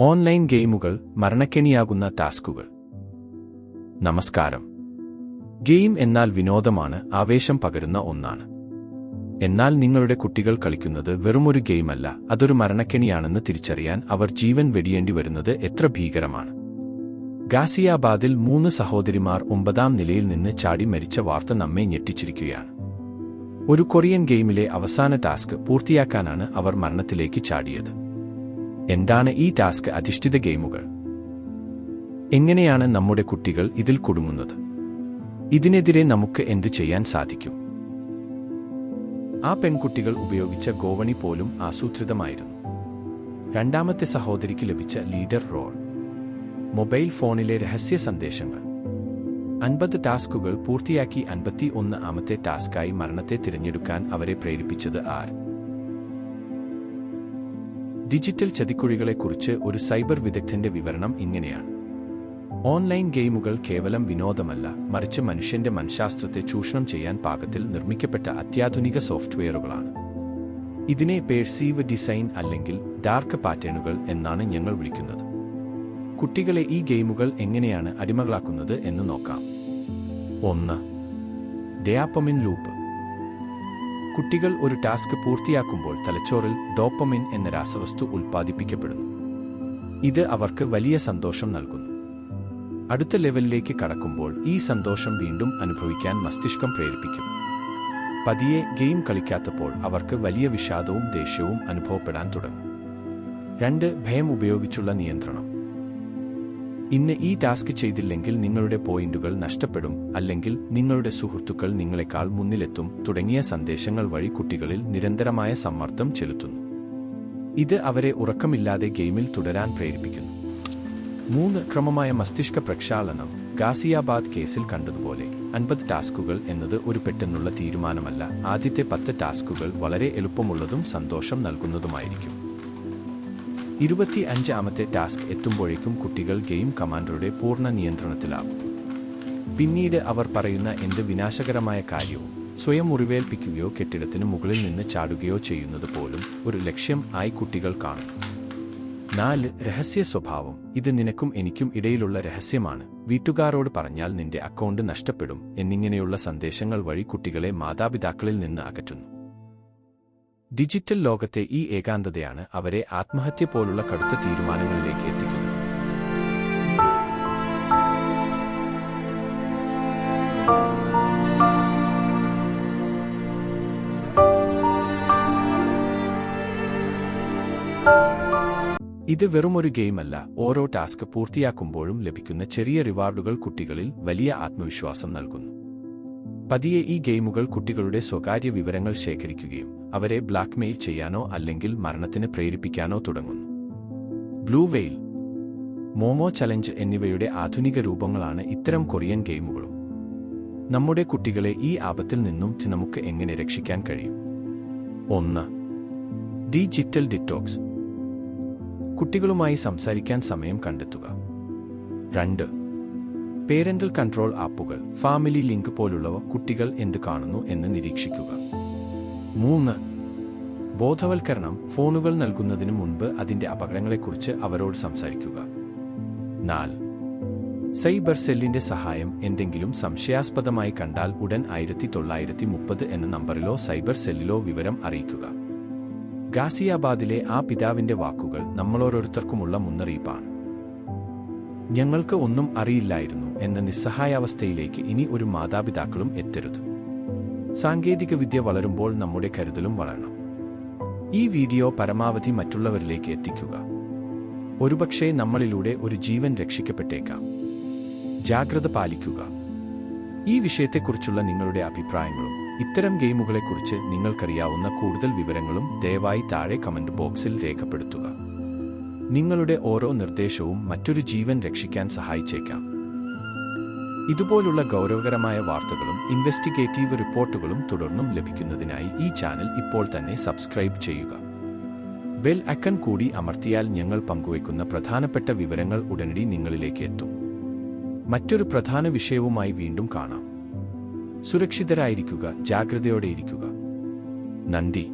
Online ഗെയിമുകൾ മരണക്കെണിയാകുന്ന ടാസ്കുകൾ. നമസ്കാരം. ഗെയിം എന്നാൽ വിനോദമാണ് ആവേശം പകരുന്ന ഒന്നാണ്. എന്നാൽ നിങ്ങളുടെ കുട്ടികൾ കളിക്കുന്നത് വെറുമൊരു ഗെയിമല്ല അതൊരു മരണക്കെണിയാണെന്ന് തിരിച്ചറിയാൻ അവർ ജീവൻ വെടിയേണ്ടി വരുന്നത് എത്ര ഭീകരമാണ്. ഗാസിയാബാദിൽ മൂന്ന് സഹോദരിമാർ ഒമ്പതാം നിലയിൽ നിന്ന് ചാടി മരിച്ച വാർത്ത നമ്മെ ഞെട്ടിച്ചിരിക്കുകയാണ്. ഒരു കൊറിയൻ ഗെയിമിലെ അവസാന ടാസ്ക് പൂർത്തിയാക്കാനാണ് അവർ മരണത്തിലേക്ക് ചാടിയത്. എന്താണ് ഈ ടാസ്ക് അധിഷ്ഠിത ഗെയിമുകൾ? എങ്ങനെയാണ് നമ്മുടെ കുട്ടികൾ ഇതിൽ കുടുങ്ങുന്നത്? ഇതിനെതിരെ നമുക്ക് എന്ത് ചെയ്യാൻ സാധിക്കും? ആ പെൺകുട്ടികൾ ഉപയോഗിച്ച ഗോവണി പോലും ആസൂത്രിതമായിരുന്നു. രണ്ടാമത്തെ സഹോദരിക്ക് ലഭിച്ച ലീഡർ റോൾ മൊബൈൽ ഫോണിലെ രഹസ്യ സന്ദേശങ്ങൾ. അൻപത് ടാസ്കുകൾ പൂർത്തിയാക്കി അൻപത്തി ഒന്ന് ആമത്തെ ടാസ്കായി മരണത്തെ തിരഞ്ഞെടുക്കാൻ അവരെ പ്രേരിപ്പിച്ചത് ആർ ഡിജിറ്റൽ ചതിക്കുഴികളെക്കുറിച്ച് ഒരു സൈബർ വിദഗ്ധന്റെ വിവരണം ഇങ്ങനെയാണ്. ഓൺലൈൻ ഗെയിമുകൾ കേവലം വിനോദമല്ല മറിച്ച് മനുഷ്യന്റെ മനഃശാസ്ത്രത്തെ ചൂഷണം ചെയ്യാൻ പാകത്തിൽ നിർമ്മിക്കപ്പെട്ട അത്യാധുനിക സോഫ്റ്റ്വെയറുകളാണ്. ഇതിനെ പേഴ്സീവ് ഡിസൈൻ അല്ലെങ്കിൽ ഡാർക്ക് പാറ്റേണുകൾ എന്നാണ് ഞങ്ങൾ വിളിക്കുന്നത്. കുട്ടികളെ ഈ ഗെയിമുകൾ എങ്ങനെയാണ് അടിമകളാക്കുന്നത് എന്ന് നോക്കാം. ഒന്ന് ഡയാപ്പമിൻ ലൂപ്പ്. കുട്ടികൾ ഒരു ടാസ്ക് പൂർത്തിയാക്കുമ്പോൾ തലച്ചോറിൽ ഡോപ്പമിൻ എന്ന രാസവസ്തു ഉൽപ്പാദിപ്പിക്കപ്പെടുന്നു. ഇത് അവർക്ക് വലിയ സന്തോഷം നൽകുന്നു. അടുത്ത ലെവലിലേക്ക് കടക്കുമ്പോൾ ഈ സന്തോഷം വീണ്ടും അനുഭവിക്കാൻ മസ്തിഷ്കം പ്രേരിപ്പിക്കും. പതിയെ ഗെയിം കളിക്കാത്തപ്പോൾ അവർക്ക് വലിയ വിഷാദവും ദേഷ്യവും അനുഭവപ്പെടാൻ തുടങ്ങും. രണ്ട് ഭയം ഉപയോഗിച്ചുള്ള നിയന്ത്രണം. ഇന്ന് ഈ ടാസ്ക് ചെയ്തില്ലെങ്കിൽ നിങ്ങളുടെ പോയിന്റുകൾ നഷ്ടപ്പെടും അല്ലെങ്കിൽ നിങ്ങളുടെ സുഹൃത്തുക്കൾ നിങ്ങളെക്കാൾ മുന്നിലെത്തും തുടങ്ങിയ സന്ദേശങ്ങൾ വഴി കുട്ടികളിൽ നിരന്തരമായ സമ്മർദ്ദം ചെലുത്തുന്നു. ഇത് അവരെ ഉറക്കമില്ലാതെ ഗെയിമിൽ തുടരാൻ പ്രേരിപ്പിക്കുന്നു. മൂന്ന് ക്രമമായ മസ്തിഷ്ക പ്രക്ഷാളനം ഗാസിയാബാദ് കേസിൽ കണ്ടതുപോലെ അൻപത് ടാസ്കുകൾ എന്നത് ഒരു പെട്ടെന്നുള്ള തീരുമാനമല്ല. ആദ്യത്തെ പത്ത് ടാസ്കുകൾ വളരെ എളുപ്പമുള്ളതും സന്തോഷം നൽകുന്നതുമായിരിക്കും. ഇരുപത്തി അഞ്ചാമത്തെ ടാസ്ക് എത്തുമ്പോഴേക്കും കുട്ടികൾ ഗെയിം കമാൻഡറുടെ പൂർണ നിയന്ത്രണത്തിലാകും. പിന്നീട് അവർ പറയുന്ന എന്ത് വിനാശകരമായ കാര്യവും സ്വയം മുറിവേൽപ്പിക്കുകയോ കെട്ടിടത്തിന് മുകളിൽ നിന്ന് ചാടുകയോ ചെയ്യുന്നത് പോലും ഒരു ലക്ഷ്യം ആയി കുട്ടികൾ കാണും. നാല് രഹസ്യ സ്വഭാവം. ഇത് നിനക്കും എനിക്കും ഇടയിലുള്ള രഹസ്യമാണ്. വീട്ടുകാരോട് പറഞ്ഞാൽ നിന്റെ അക്കൗണ്ട് നഷ്ടപ്പെടും എന്നിങ്ങനെയുള്ള സന്ദേശങ്ങൾ വഴി കുട്ടികളെ മാതാപിതാക്കളിൽ നിന്ന് അകറ്റുന്നു. ഡിജിറ്റൽ ലോകത്തെ ഈ ഏകാന്തതയാണ് അവരെ ആത്മഹത്യ പോലുള്ള കടുത്ത തീരുമാനങ്ങളിലേക്ക് എത്തിക്കുന്നത്. ഇത് വെറുമൊരു ഗെയിമല്ല. ഓരോ ടാസ്ക് പൂർത്തിയാക്കുമ്പോഴും ലഭിക്കുന്ന ചെറിയ റിവാർഡുകൾ കുട്ടികളിൽ വലിയ ആത്മവിശ്വാസം നൽകുന്നു. പതിയെ ഈ ഗെയിമുകൾ കുട്ടികളുടെ സ്വകാര്യ വിവരങ്ങൾ ശേഖരിക്കുകയും അവരെ ബ്ലാക്ക്മെയിൽ ചെയ്യാനോ അല്ലെങ്കിൽ മരണത്തിന് പ്രേരിപ്പിക്കാനോ തുടങ്ങുന്നു. ബ്ലൂ വെയിൽ മോമോ ചലഞ്ച് എന്നിവയുടെ ആധുനിക രൂപങ്ങളാണ് ഇത്തരം കൊറിയൻ ഗെയിമുകളും. നമ്മുടെ കുട്ടികളെ ഈ ആപത്തിൽ നിന്നും നമുക്ക് എങ്ങനെ രക്ഷിക്കാൻ കഴിയും? ഒന്ന് ഡിജിറ്റൽ ഡിറ്റോക്സ്. കുട്ടികളുമായി സംസാരിക്കാൻ സമയം കണ്ടെത്തുക. രണ്ട് പേരന്റൽ കൺട്രോൾ ആപ്പുകൾ ഫാമിലി ലിങ്ക് പോലുള്ളവ കുട്ടികൾ എന്ത് കാണുന്നു എന്ന് നിരീക്ഷിക്കുക. മൂന്ന് ബോധവൽക്കരണം ഫോണുകൾ നൽകുന്നതിന് മുൻപ് അതിന്റെ അപകടങ്ങളെക്കുറിച്ച് അവരോട് സംസാരിക്കുക. നാല് സൈബർ സെല്ലിന്റെ സഹായം എന്തെങ്കിലും സംശയാസ്പദമായി കണ്ടാൽ ഉടൻ ആയിരത്തി തൊള്ളായിരത്തി മുപ്പത് എന്ന നമ്പറിലോ സൈബർ സെല്ലിലോ വിവരം അറിയിക്കുക. ഗാസിയാബാദിലെ ആ പിതാവിന്റെ വാക്കുകൾ നമ്മളോരോരുത്തർക്കുമുള്ള മുന്നറിയിപ്പാണ്. ഞങ്ങൾക്ക് ഒന്നും അറിയില്ലായിരുന്നു എന്ന നിസ്സഹായാവസ്ഥയിലേക്ക് ഇനി ഒരു മാതാപിതാക്കളും എത്തരുത്. സാങ്കേതികവിദ്യ വളരുമ്പോൾ നമ്മുടെ കരുതലും വളരണം. ഈ വീഡിയോ പരമാവധി മറ്റുള്ളവരിലേക്ക് എത്തിക്കുക. ഒരുപക്ഷേ നമ്മളിലൂടെ ഒരു ജീവൻ രക്ഷിക്കപ്പെട്ടേക്കാം. ജാഗ്രത പാലിക്കുക. ഈ വിഷയത്തെക്കുറിച്ചുള്ള നിങ്ങളുടെ അഭിപ്രായങ്ങളും ഇത്തരം ഗെയിമുകളെക്കുറിച്ച് നിങ്ങൾക്കറിയാവുന്ന കൂടുതൽ വിവരങ്ങളും ദയവായി താഴെ കമന്റ് ബോക്സിൽ രേഖപ്പെടുത്തുക. നിങ്ങളുടെ ഓരോ നിർദ്ദേശവും മറ്റൊരു ജീവൻ രക്ഷിക്കാൻ സഹായിച്ചേക്കാം. ഇതുപോലുള്ള ഗൗരവകരമായ വാർത്തകളും ഇൻവെസ്റ്റിഗേറ്റീവ് റിപ്പോർട്ടുകളും തുടർന്നും ലഭിക്കുന്നതിനായി ഈ ചാനൽ ഇപ്പോൾ തന്നെ സബ്സ്ക്രൈബ് ചെയ്യുക. ബെൽ അക്കൺ കൂടി അമർത്തിയാൽ ഞങ്ങൾ പങ്കുവയ്ക്കുന്ന പ്രധാനപ്പെട്ട വിവരങ്ങൾ ഉടനടി നിങ്ങളിലേക്ക് എത്തും. മറ്റൊരു പ്രധാന വിഷയവുമായി വീണ്ടും കാണാം. സുരക്ഷിതരായിരിക്കുക ജാഗ്രതയോടെയിരിക്കുക നന്ദി.